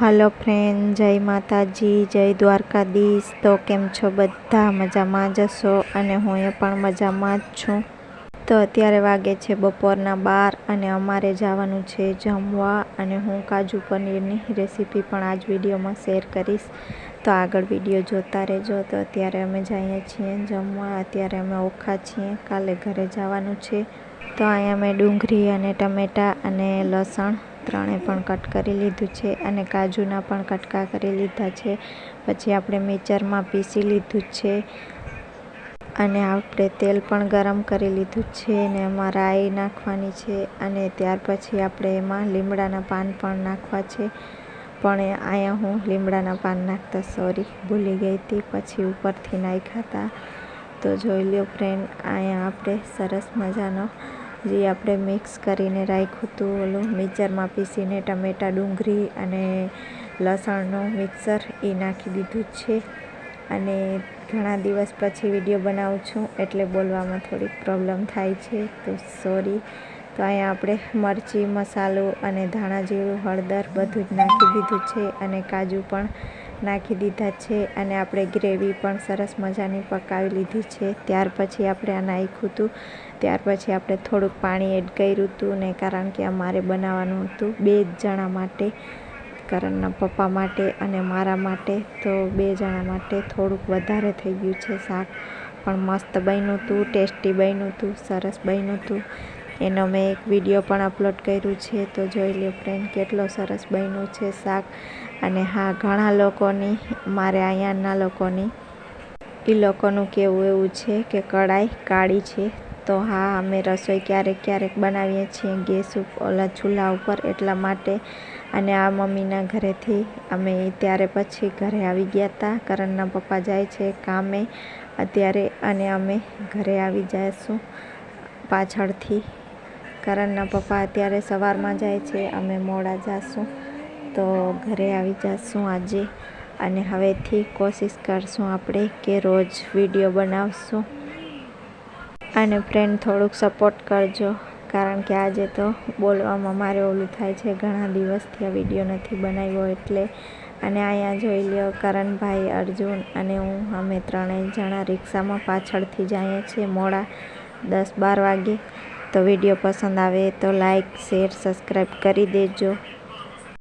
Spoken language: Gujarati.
હલો ફ્રેન્ડ, જય માતાજી, જય દ્વારકાધીશ. તો કેમ છો બધા? મજામાં જશો અને હું એ પણ મજામાં જ છું. તો અત્યારે વાગે છે બપોરના બાર અને અમારે જવાનું છે જમવા અને હું કાજુ પનીરની રેસીપી પણ આ જ વિડીયોમાં શેર કરીશ. તો આગળ વીડિયો જોતા રહેજો. તો અત્યારે અમે જઈએ છીએ જમવા. અત્યારે અમે ઓખા છીએ. કાલે ઘરે જવાનું છે. તો અહીંયા મેં ડુંગળી અને ટમેટાં અને લસણ ત્રણે પણ કટ કરી લીધું છે અને કાજુના પણ કટકા કરી લીધા છે. પછી આપણે મિક્સરમાં પીસી લીધું છે અને આપણે તેલ પણ ગરમ કરી લીધું છે ને એમાં રાઈ નાખવાની છે અને ત્યાર પછી આપણે એમાં લીમડાના પાન પણ નાખવા છે. પણ અહીંયા હું લીમડાના પાન નાખતા સોરી ભૂલી ગઈ હતી, પછી ઉપરથી નાખ્યા હતા. તો જોઈ લ્યો ફ્રેન્ડ અહીંયા આપણે સરસ મજાનો જે આપણે મિક્સ કરીને રાખ્યું હતું, ઓલું મિક્સરમાં પીસીને ટમેટાં, ડુંગળી અને લસણનું મિક્સર એ નાખી દીધું છે. અને ઘણા દિવસ પછી વીડિયો બનાવું છું એટલે બોલવામાં થોડીક પ્રોબ્લેમ થાય છે, તો સોરી. તો અહીંયા આપણે મરચી, મસાલો અને ધાણા જીરું, હળદર બધું જ નાખી દીધું છે અને કાજુ પણ નાખી દીધા છે અને આપણે ગ્રેવી પણ સરસ મજાની પકાવી લીધી છે. ત્યાર પછી આપણે આ નાખ્યું હતું ત્યાર પછી આપણે થોડુંક પાણી એડ કર્યું હતું ને કારણ કે અમારે બનાવવાનું હતું બે જ જણા માટે, કરણના પપ્પા માટે અને મારા માટે. તો બે જણા માટે થોડુંક વધારે થઈ ગયું છે શાક. પણ મસ્ત બન્યું હતું ટેસ્ટી બન્યું હતું સરસ બન્યું હતું એનો મેં એક વીડિયો પણ અપલોડ કર્યું છે, તો જોઈ લો ફ્રેન્ડ કેટલો સરસ બન્યું છે શાક. અને હા, ઘણા લોકોની, મારે અહીંયાના લોકોની એ લોકોનું કહેવું એવું છે કે કઢાઈ કાળી છે. તો હા, અમે રસોઈ ક્યારેક ક્યારેક બનાવીએ છીએ ગેસ ઓલા ચૂલા ઉપર એટલા માટે. અને આ મમ્મીના ઘરેથી અમે ત્યારે પછી ઘરે આવી ગયા હતા કરણના પપ્પા જાય છે કામે અત્યારે અને અમે ઘરે આવી જઈશું પાછળથી. કરણના પપ્પા અત્યારે સવારમાં જાય છે, અમે મોડા જઈશું તો ઘરે આવી જઈશું આજે અને હવેથી કોશિશ કરશું આપણે કે રોજ વીડિયો બનાવશું. અને ફ્રેન્ડ થોડુંક સપોર્ટ કરજો, કારણ કે આજે તો બોલવામાં મારે ઓલું થાય છે, ઘણા દિવસથી આ વીડિયો નથી બનાવ્યો એટલે. અને અહીંયા જોઈ લ્યો, કરણભાઈ, અર્જુન અને હું, અમે ત્રણેય જણા રિક્ષામાં પાછળથી જઈએ છીએ મોડા દસ બાર વાગે. તો વીડિયો પસંદ આવે તો લાઈક શેર સબસ્ક્રાઈબ કરી દેજો.